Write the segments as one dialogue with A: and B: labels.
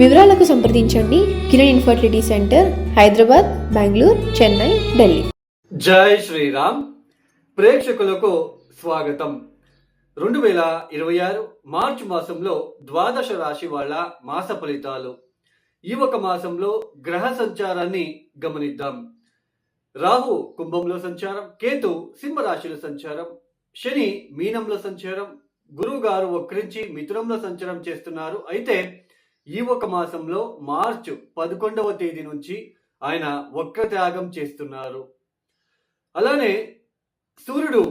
A: వివరాలకు సంప్రదించండి Kiran infertility centre Hyderabad Bengaluru Chennai Delhi.
B: జై శ్రీరామ్. ప్రేక్షకులకు స్వాగతం. రెండు వేల ఇరవై ఆరు మార్చి మాసంలో ద్వాదశ రాశి వాళ్ళ మాస ఫలితాలు. ఈ ఒక మాసంలో గ్రహ సంచారాన్ని గమనిద్దాం. రాహు కుంభంలో సంచారం కేతు సింహరాశిలో సంచారం శని మీనంలో సంచారం గురువు గారు వక్రించి మిథునంలో సంచారం చేస్తున్నారు. అయితే ఈ ఒక మాసంలో మార్చ్ పదకొండవ తేదీ నుంచి ఆయన వక్ర త్యాగం చేస్తున్నారు. అలానే సూర్యుడు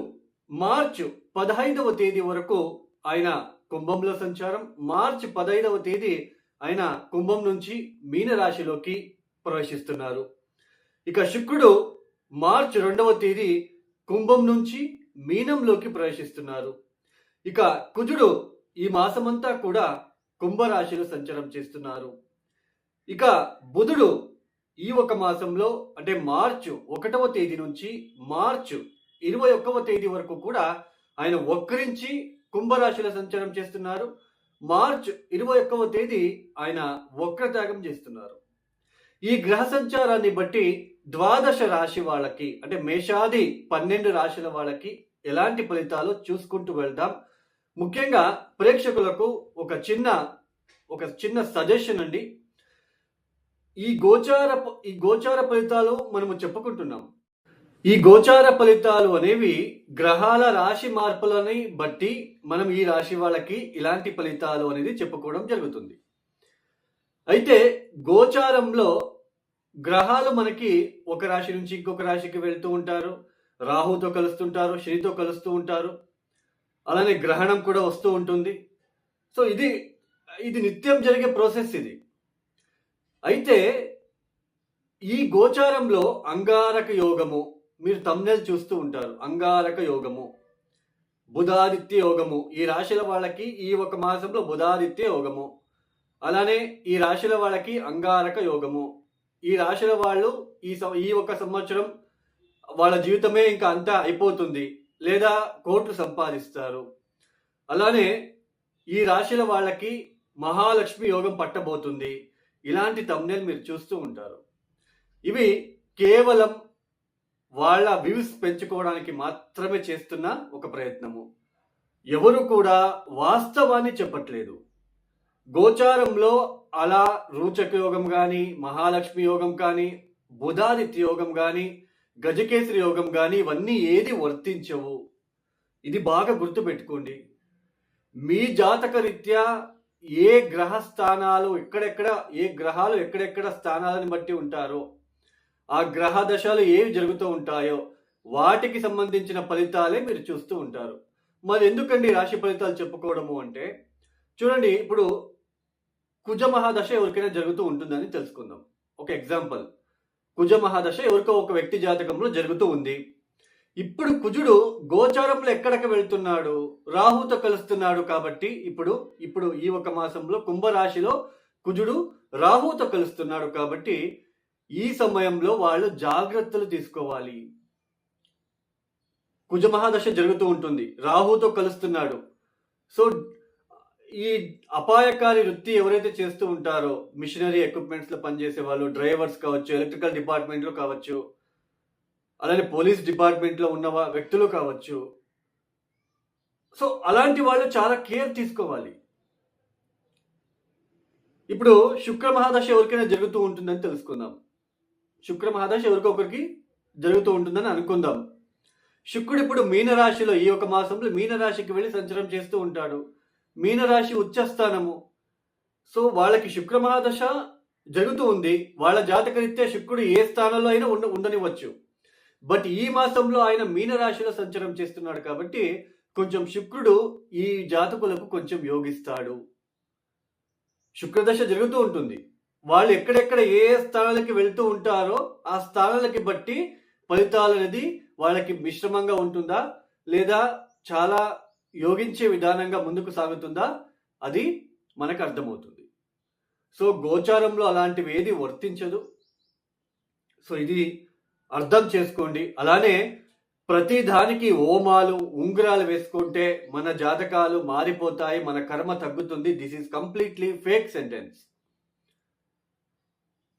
B: మార్చ్ పదహైదవ తేదీ వరకు ఆయన కుంభంలో సంచారం మార్చ్ పదహైదవ తేదీ ఆయన కుంభం నుంచి మీనరాశిలోకి ప్రవేశిస్తున్నారు. ఇక శుక్రుడు మార్చ్ రెండవ తేదీ కుంభం నుంచి మీనంలోకి ప్రవేశిస్తున్నారు. ఇక కుజుడు ఈ మాసమంతా కూడా కుంభరాశిలో సంచారం చేస్తున్నారు. ఇక బుధుడు ఈ ఒక మాసంలో అంటే మార్చు ఒకటవ తేదీ నుంచి మార్చు ఇరవై ఒక్కవ తేదీ వరకు కూడా ఆయన వక్రించి కుంభరాశిలో సంచారం చేస్తున్నారు. మార్చ్ ఇరవై ఒక్కవ తేదీ ఆయన వక్రత్యాగం చేస్తున్నారు. ఈ గ్రహ సంచారాన్ని బట్టి ద్వాదశ రాశి వాళ్ళకి అంటే మేషాది పన్నెండు రాశుల వాళ్ళకి ఎలాంటి ఫలితాలు చూసుకుంటూ వెళ్దాం. ముఖ్యంగా ప్రేక్షకులకు ఒక చిన్న ఒక చిన్న సజెషన్ అండి. ఈ గోచార ఈ గోచార ఫలితాలు మనము చెప్పుకుంటున్నాం. ఈ గోచార ఫలితాలు అనేవి గ్రహాల రాశి మార్పులని బట్టి మనం ఈ రాశి వాళ్ళకి ఇలాంటి ఫలితాలు అనేది చెప్పుకోవడం జరుగుతుంది. అయితే గోచారంలో గ్రహాలు మనకి ఒక రాశి నుంచి ఇంకొక రాశికి వెళ్తూ ఉంటారు. రాహుతో కలుస్తుంటారు శనితో కలుస్తూ ఉంటారు. అలానే గ్రహణం కూడా వస్తూ ఉంటుంది. సో ఇది ఇది నిత్యం జరిగే ప్రాసెస్ ఇది. అయితే ఈ గోచారంలో అంగారక యోగము మీరు తమ్నెల్ చూస్తూ ఉంటారు. అంగారక యోగము బుధాదిత్య యోగము ఈ రాశుల వాళ్ళకి ఈ ఒక మాసంలో బుధాదిత్య యోగము అలానే ఈ రాశుల వాళ్ళకి అంగారక యోగము. ఈ రాశుల వాళ్ళు ఈ సం- ఈ ఒక సంవత్సరం వాళ్ళ జీవితమే ఇంకా అంతా అయిపోతుంది. లేదా కోట్లు సంపాదిస్తారు. అలానే ఈ రాశుల వాళ్ళకి మహాలక్ష్మి యోగం పట్టబోతుంది. ఇలాంటి తమ్నేల్ మీరు చూస్తూ ఉంటారు. ఇవి కేవలం వాళ్ళ వ్యూస్ పెంచుకోవడానికి మాత్రమే చేస్తున్న ఒక ప్రయత్నము. ఎవరు కూడా వాస్తవాన్ని చెప్పట్లేదు. గోచారంలో అలా రూచక యోగం కానీ మహాలక్ష్మి యోగం కానీ బుధాదిత్య యోగం కానీ గజకేసరి యోగం కానీ ఇవన్నీ ఏది వర్తించవు. ఇది బాగా గుర్తుపెట్టుకోండి. మీ జాతక రీత్యా ఏ గ్రహ స్థానాలు ఎక్కడెక్కడ ఏ గ్రహాలు ఎక్కడెక్కడ స్థానాలను బట్టి ఉంటారో ఆ గ్రహ దశలు ఏవి జరుగుతూ ఉంటాయో వాటికి సంబంధించిన ఫలితాలే మీరు చూస్తూ ఉంటారు. మరి ఎందుకండి రాశి ఫలితాలు చెప్పుకోవడము అంటే చూడండి ఇప్పుడు కుజ మహాదశ ఎవరికైనా జరుగుతూ ఉంటుందని తెలుసుకుందాం. ఒక ఎగ్జాంపుల్. కుజ మహాదశ ఎవరికో ఒక వ్యక్తి జాతకంలో జరుగుతూ ఉంది. ఇప్పుడు కుజుడు గోచారంలో ఎక్కడికి వెళ్తున్నాడు? రాహుతో కలుస్తున్నాడు కాబట్టి ఇప్పుడు ఇప్పుడు ఈ ఒక మాసంలో కుంభరాశిలో కుజుడు రాహుతో కలుస్తున్నాడు కాబట్టి ఈ సమయంలో వాళ్ళు జాగ్రత్తలు తీసుకోవాలి. కుజ మహాదశ జరుగుతూ ఉంటుంది. రాహుతో కలుస్తున్నాడు. సో ఈ అపాయకారి వృత్తి ఎవరైతే చేస్తూ ఉంటారో మిషనరీ ఎక్విప్మెంట్స్లో పనిచేసే వాళ్ళు డ్రైవర్స్ కావచ్చు ఎలక్ట్రికల్ డిపార్ట్మెంట్లో కావచ్చు అలానే పోలీస్ డిపార్ట్మెంట్లో ఉన్న వ్యక్తులు కావచ్చు. సో అలాంటి వాళ్ళు చాలా కేర్ తీసుకోవాలి. ఇప్పుడు శుక్ర మహాదశ ఎవరికైనా జరుగుతూ ఉంటుందని తెలుసుకుందాం. శుక్ర మహాదశ ఎవరికొకరికి జరుగుతూ ఉంటుందని అనుకుందాం. శుక్రుడు ఇప్పుడు మీనరాశిలో ఈ ఒక మాసంలో మీనరాశికి వెళ్ళి సంచారం చేస్తూ ఉంటాడు. మీనరాశి ఉచ్చస్థానము. సో వాళ్ళకి శుక్రమహాదశ జరుగుతూ ఉంది. వాళ్ళ జాతకరీత్యా శుక్రుడు ఏ స్థానంలో అయినా ఉండ ఉండనివ్వచ్చు. బట్ ఈ మాసంలో ఆయన మీనరాశిలో సంచారం చేస్తున్నాడు కాబట్టి కొంచెం శుక్రుడు ఈ జాతకులకు కొంచెం యోగిస్తాడు. శుక్రదశ జరుగుతూ ఉంటుంది. వాళ్ళు ఎక్కడెక్కడ ఏ ఏ స్థానాలకి వెళ్తూ ఉంటారో ఆ స్థానాలకి బట్టి ఫలితాలు అనేది వాళ్ళకి మిశ్రమంగా ఉంటుందా? లేదా చాలా యోగించే విధానంగా ముందుకు సాగుతుందా? అది మనకు అర్థమవుతుంది. సో గోచారంలో అలాంటివి ఏది వర్తించదు. సో ఇది అర్థం చేసుకోండి. అలానే ప్రతి దానికి ఓమాలు ఉంగరాలు వేసుకుంటే మన జాతకాలు మారిపోతాయి మన కర్మ తగ్గుతుంది. This is completely fake sentence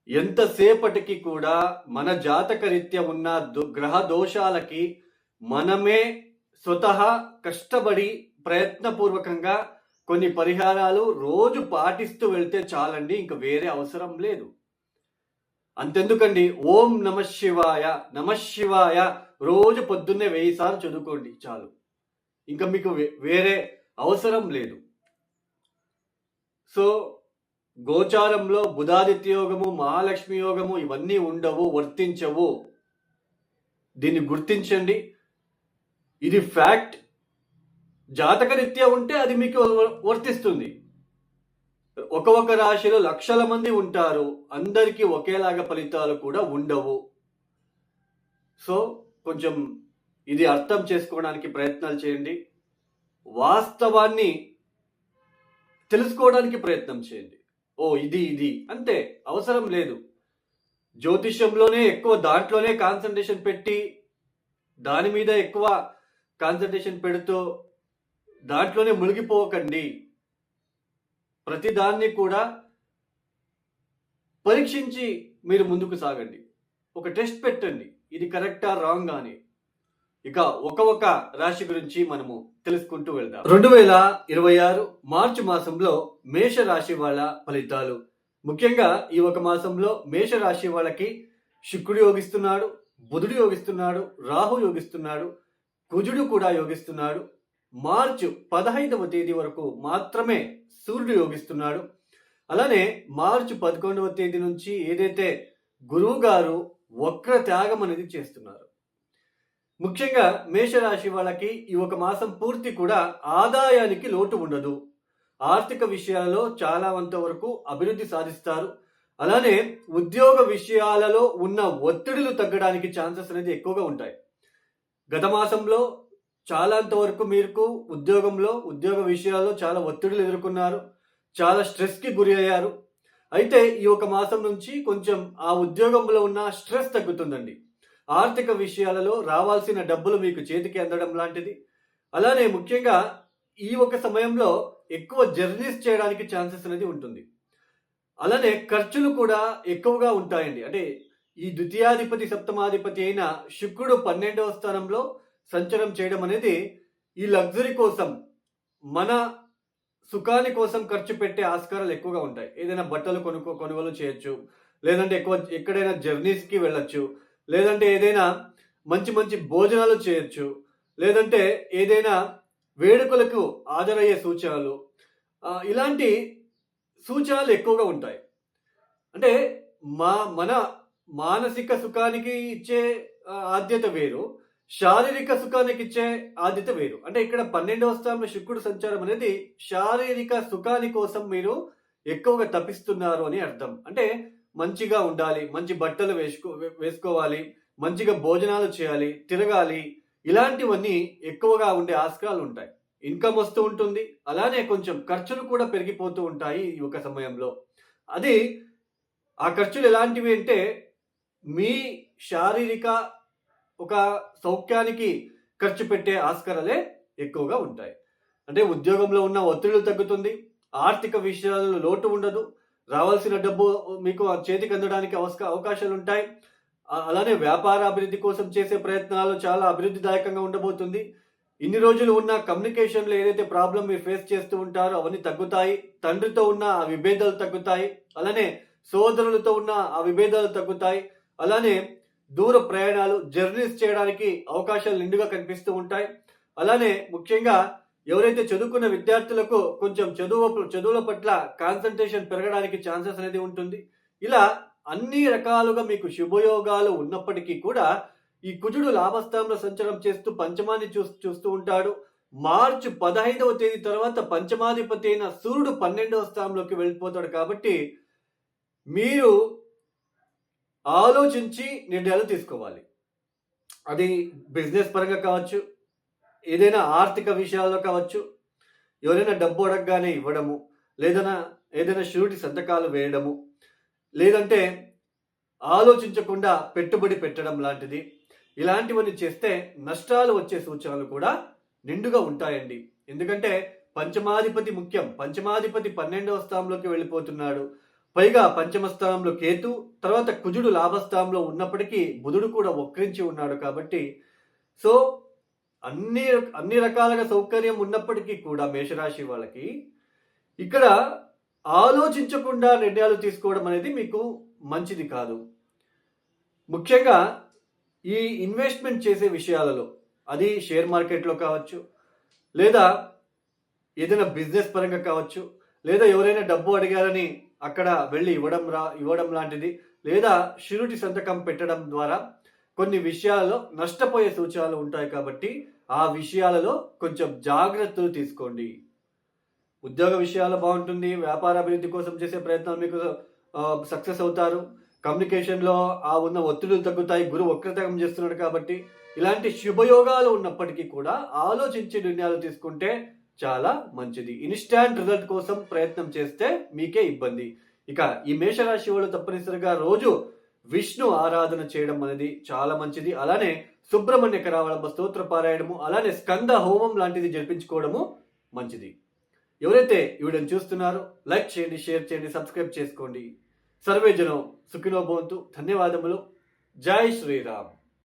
B: ఎంతసేపటికి కూడా మన జాతక రీత్యా ఉన్న దో- గ్రహ దోషాలకి మనమే స్వతహా కష్టపడి ప్రయత్నపూర్వకంగా కొన్ని పరిహారాలు రోజు పాటిస్తూ వెళ్తే చాలండి ఇంక వేరే అవసరం లేదు. అంతెందుకండి ఓం నమ శివాయ నమ శివాయ రోజు పొద్దున్నే వెయ్యి సార్లు చదువుకోండి చాలు. ఇంకా మీకు వే- వేరే అవసరం లేదు. సో గోచారంలో బుధాదిత్య యోగము మహాలక్ష్మి యోగము ఇవన్నీ ఉండవు వర్తించవు. దీన్ని గుర్తించండి ఇది ఫ్యాక్ట్ జాతకరీత్యా ఉంటే అది మీకు వ- వర్తిస్తుంది. ఒక ఒక రాశిలో లక్షల మంది ఉంటారు. అందరికీ ఒకేలాగా ఫలితాలు కూడా ఉండవు. సో కొంచెం ఇది అర్థం చేసుకోవడానికి ప్రయత్నాలు చేయండి. వాస్తవాన్ని తెలుసుకోవడానికి ప్రయత్నం చేయండి. ఓ ఇది ఇది. అంతే అవసరం లేదు. జ్యోతిష్యంలోనే ఎక్కువ దాంట్లోనే కాన్సన్ట్రేషన్ పెట్టి దాని మీద ఎక్కువ కాన్సన్ట్రేషన్ పెడుతూ దాంట్లోనే మునిగిపోకండి. ప్రతిదాన్ని కూడా పరీక్షించి మీరు ముందుకు సాగండి. ఒక టెస్ట్ పెట్టండి. ఇది కరెక్టా రాంగ్ అని. ఇక ఒక ఒక రాశి గురించి మనము తెలుసుకుంటూ వెళ్దాం. రెండు వేల ఇరవై ఆరు మార్చి మాసంలో మేష రాశి వాళ్ళ ఫలితాలు. ముఖ్యంగా ఈ ఒక మాసంలో మేష రాశి వాళ్ళకి శుక్రుడు యోగిస్తున్నాడు బుధుడు యోగిస్తున్నాడు రాహు యోగిస్తున్నాడు కుజుడు కూడా యోగిస్తున్నాడు. మార్చు పదహైదవ తేదీ వరకు మాత్రమే సూర్యుడు యోగిస్తున్నాడు. అలానే మార్చి పదకొండవ తేదీ నుంచి ఏదైతే గురువు గారు వక్ర త్యాగం అనేది చేస్తున్నారు. ముఖ్యంగా మేషరాశి వాళ్ళకి ఈ ఒక మాసం పూర్తి కూడా ఆదాయానికి లోటు ఉండదు. ఆర్థిక విషయాలలో చాలా వంత వరకు అభివృద్ధి సాధిస్తారు. అలానే ఉద్యోగ విషయాలలో ఉన్న ఒత్తిడులు తగ్గడానికి ఛాన్సెస్ అనేది ఎక్కువగా ఉంటాయి. గత మాసంలో చాలా వరకు మీకు ఉద్యోగంలో ఉద్యోగ విషయాల్లో చాలా ఒత్తిడులు ఎదుర్కొన్నారు చాలా స్ట్రెస్కి గురి అయ్యారు. అయితే ఈ ఒక మాసం నుంచి కొంచెం ఆ ఉద్యోగంలో ఉన్న స్ట్రెస్ తగ్గుతుందండి. ఆర్థిక విషయాలలో రావాల్సిన డబ్బులు మీకు చేతికి అందడం లాంటిది. అలానే ముఖ్యంగా ఈ ఒక సమయంలో ఎక్కువ జర్నీస్ చేయడానికి ఛాన్సెస్ అనేది ఉంటుంది. అలానే ఖర్చులు కూడా ఎక్కువగా ఉంటాయండి. అంటే ఈ ద్వితీయాధిపతి సప్తమాధిపతి అయిన శుక్రుడు పన్నెండవ స్థానంలో సంచరం చేయడం అనేది ఈ లగ్జరీ కోసం మన సుఖాని కోసం ఖర్చు పెట్టే ఆస్కారాలు ఎక్కువగా ఉంటాయి. ఏదైనా బట్టలు కొనుక్కో కొనుగోలు చేయొచ్చు లేదంటే ఎక్కువ ఎక్కడైనా జర్నీస్కి వెళ్ళొచ్చు లేదంటే ఏదైనా మంచి మంచి భోజనాలు చేయొచ్చు లేదంటే ఏదైనా వేడుకలకు హాజరయ్యే సూచనలు ఇలాంటి సూచనలు ఎక్కువగా ఉంటాయి. అంటే మా మన మానసిక సుఖానికి ఇచ్చే ఆద్యత వేరు. శారీరక సుఖానికి ఇచ్చే ఆద్యత వేరు. అంటే ఇక్కడ పన్నెండవ స్థానంలో శుక్రుడు సంచారం అనేది శారీరక సుఖాని కోసం మీరు ఎక్కువగా తప్పిస్తున్నారు అని అర్థం. అంటే మంచిగా ఉండాలి మంచి బట్టలు వేసుకో వే- వేసుకోవాలి మంచిగా భోజనాలు చేయాలి తిరగాలి ఇలాంటివన్నీ ఎక్కువగా ఉండే ఆస్కారాలు ఉంటాయి. ఇన్కమ్ వస్తూ ఉంటుంది అలానే కొంచెం ఖర్చులు కూడా పెరిగిపోతూ ఉంటాయి ఈ ఒక సమయంలో. అది ఆ ఖర్చులు ఎలాంటివి అంటే మీ శారీరక ఒక సౌఖ్యానికి ఖర్చు పెట్టే ఆస్కారాలే ఎక్కువగా ఉంటాయి. అంటే ఉద్యోగంలో ఉన్న ఒత్తిడి తగ్గుతుంది ఆర్థిక విషయాలలో లోటు ఉండదు రావాల్సిన డబ్బు మీకు ఆ చేతికి అందడానికి అవకా అవకాశాలు ఉంటాయి. అలానే వ్యాపార అభివృద్ధి కోసం చేసే ప్రయత్నాలు చాలా అభివృద్ధిదాయకంగా ఉండబోతుంది. ఇన్ని రోజులు ఉన్న కమ్యూనికేషన్లో ఏదైతే ప్రాబ్లం మీరు ఫేస్ చేస్తూ ఉంటారో అవన్నీ తగ్గుతాయి. తండ్రితో ఉన్న ఆ విభేదాలు తగ్గుతాయి. అలానే సోదరులతో ఉన్న ఆ విభేదాలు తగ్గుతాయి. అలానే దూర ప్రయాణాలు జర్నీస్ చేయడానికి అవకాశాలు నిండుగా కనిపిస్తూ ఉంటాయి. అలానే ముఖ్యంగా ఎవరైతే చదువుకున్న విద్యార్థులకు కొంచెం చదువు చదువుల పట్ల కాన్సన్ట్రేషన్ పెరగడానికి ఛాన్సెస్ అనేది ఉంటుంది. ఇలా అన్ని రకాలుగా మీకు శుభయోగాలు ఉన్నప్పటికీ కూడా ఈ కుజుడు లాభస్థానంలో సంచారం చేస్తూ పంచమాన్ని చూ చూస్తూ ఉంటాడు. మార్చి పదహైదవ తేదీ తర్వాత పంచమాధిపతి అయిన సూర్యుడు పన్నెండవ స్థానంలోకి వెళ్ళిపోతాడు కాబట్టి మీరు ఆలోచించి నిర్ణయాలు తీసుకోవాలి. అది బిజినెస్ పరంగా కావచ్చు ఏదైనా ఆర్థిక విషయాల్లో కావచ్చు ఎవరైనా డబ్బు అడగగానే ఇవ్వడము లేదన్నా ఏదైనా షూరిటీ సంతకాలు వేయడము లేదంటే ఆలోచించకుండా పెట్టుబడి పెట్టడం లాంటిది. ఇలాంటివన్నీ చేస్తే నష్టాలు వచ్చే సూచనలు కూడా నిండుగా ఉంటాయండి. ఎందుకంటే పంచమాధిపతి ముఖ్యం. పంచమాధిపతి పన్నెండవ స్థానంలోకి వెళ్ళిపోతున్నాడు. పైగా పంచమ స్థానంలో కేతు తర్వాత కుజుడు లాభస్థానంలో ఉన్నప్పటికీ బుధుడు కూడా వక్రించి ఉన్నాడు కాబట్టి. సో అన్ని అన్ని రకాలుగా సౌకర్యం ఉన్నప్పటికీ కూడా మేషరాశి వాళ్ళకి ఇక్కడ ఆలోచించకుండా నిర్ణయాలు తీసుకోవడం అనేది మీకు మంచిది కాదు. ముఖ్యంగా ఈ ఇన్వెస్ట్మెంట్ చేసే విషయాలలో అది షేర్ మార్కెట్లో కావచ్చు లేదా ఏదైనా బిజినెస్ పరంగా కావచ్చు లేదా ఎవరైనా డబ్బు అడిగారని అక్కడ వెళ్ళి ఇవ్వడం రా ఇవ్వడం లాంటిది. లేదా షూరిటీ సంతకం పెట్టడం ద్వారా కొన్ని విషయాలలో నష్టపోయే సూచనలు ఉంటాయి కాబట్టి ఆ విషయాలలో కొంచెం జాగ్రత్తలు తీసుకోండి. ఉద్యోగ విషయాలు బాగుంటుంది వ్యాపార అభివృద్ధి కోసం చేసే ప్రయత్నాలు మీకు సక్సెస్ అవుతారు. కమ్యూనికేషన్లో ఆ ఉన్న ఒత్తిడులు తగ్గుతాయి గురువు వక్రతగం చేస్తున్నాడు కాబట్టి ఇలాంటి శుభయోగాలు ఉన్నప్పటికీ కూడా ఆలోచించి నిర్ణయాలు తీసుకుంటే చాలా మంచిది. ఇన్స్టాంట్ రిజల్ట్ కోసం ప్రయత్నం చేస్తే మీకే ఇబ్బంది. ఇక ఈ మేషరాశి వాళ్ళు తప్పనిసరిగా రోజు విష్ణు ఆరాధన చేయడం అనేది చాలా మంచిది. అలానే సుబ్రహ్మణ్య కరావళంబ స్తోత్ర పారాయణము అలానే స్కంద హోమం లాంటిది జరిపించుకోవడము మంచిది. ఎవరైతే ఈ వీడియోని చూస్తున్నారో లైక్ చేయండి షేర్ చేయండి సబ్స్క్రైబ్ చేసుకోండి. సర్వే జనం భవంతు. ధన్యవాదములు. జై శ్రీరామ్.